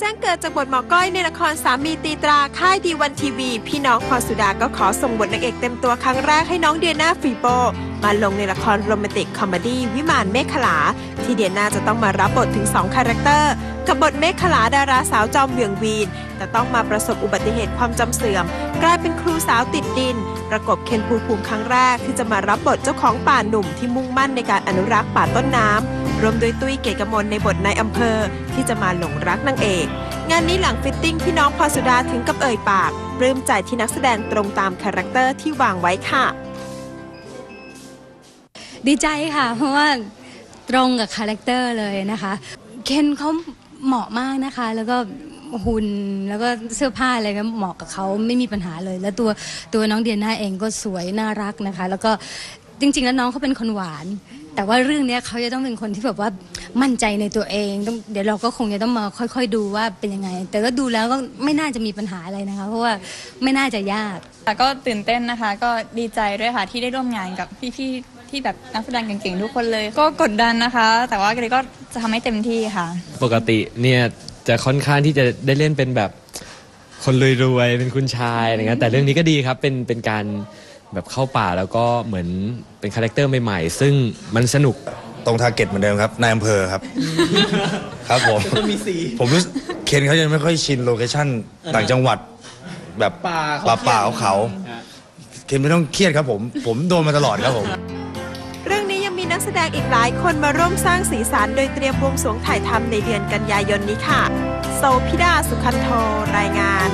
แจ้งเกิดจากบทหมอก้อยในละครสามีตีตราค่ายดีวันทีวี พี่น้องพรสุดาก็ขอส่งบทนางเอกเต็มตัวครั้งแรกให้น้องเดียนาฟรีโป มาลงในละครโรแมนติกคอมเมดี้วิมานเมฆขลา ที่เดียนาจะต้องมารับบทถึง 2 คาแรคเตอร์ กับบทเมฆขลาดาราสาวจอมเหวี่ยงวีน แต่ต้องมาประสบอุบัติเหตุความจำเสื่อม กลายเป็นครูสาวติดดิน ประกบเคนภูมิภูมิครั้งแรกที่จะมารับบทเจ้าของป่าหนุ่มที่มุ่งมั่นในการอนุรักษ์ป่าต้นน้ำ รวมโดยตุ้ยเกตกมลในบทนายอำเภอที่จะมาหลงรักนางเอก งานนี้หลังฟิตติ้งพี่น้องพรสุดาถึงกับเอ่ยปากปลื้มใจที่นักแสดงตรงตามคาแรคเตอร์ที่วางไว้ค่ะ ดีใจค่ะ เพราะว่าตรงกับคาแรคเตอร์เลยนะคะ เคนเขาเหมาะมากนะคะ แล้วก็หุ่นแล้วก็เสื้อผ้าอะไรก็เหมาะกับเขาไม่มีปัญหาเลย แล้วตัวตัวน้องเดียน่าเองก็สวยน่ารักนะคะ แล้วก็จริง ๆ แล้วน้องเขาเป็นคนหวาน แต่ว่าเรื่องเนี้ยเขาจะต้องเป็นคนที่แบบว่ามั่นใจในตัวเองต้องเดี๋ยวเราก็คงจะต้องมาค่อย ๆ ดูว่าเป็นยังไง แต่ก็ดูแล้วก็ไม่น่าจะมีปัญหาอะไรนะคะ เพราะว่าไม่น่าจะยากค่ะก็ตื่นเต้นนะคะ ก็ดีใจด้วยค่ะที่ได้ร่วมงานกับพี่ๆที่แบบนักแสดงเก่งๆทุกคนเลย ก็กดดันนะคะ แต่ว่าเกรดก็จะทำให้เต็มที่ค่ะ ปกติเนี่ยจะค่อนข้างที่จะได้เล่นเป็นแบบคนรวยๆเป็นคุณชายอะไรเงี้ยแต่เรื่องนี้ก็ดีครับเป็นเป็นการ แบบเข้าป่าแล้วก็เหมือนเป็นคาแรคเตอร์ใหม่ๆ ซึ่งมันสนุก ตรงทาร์เก็ตเหมือนเดิมครับนายอำเภอครับ ครับผมมีสี ผมรู้สึกเคนเขายังไม่ค่อยชินโลเคชั่นต่างจังหวัดแบบป่าป่าป่าเขาๆเคนไม่ต้องเครียดครับผม ผมโดนมาตลอดครับผม เรื่องนี้ยังมีนักแสดงอีกหลายคนมาร่วมสร้างสีสันโดยเตรียมบวงสรวงถ่ายทำในเดือนกันยายนนี้ค่ะ โซพิดาสุขันโทรายงาน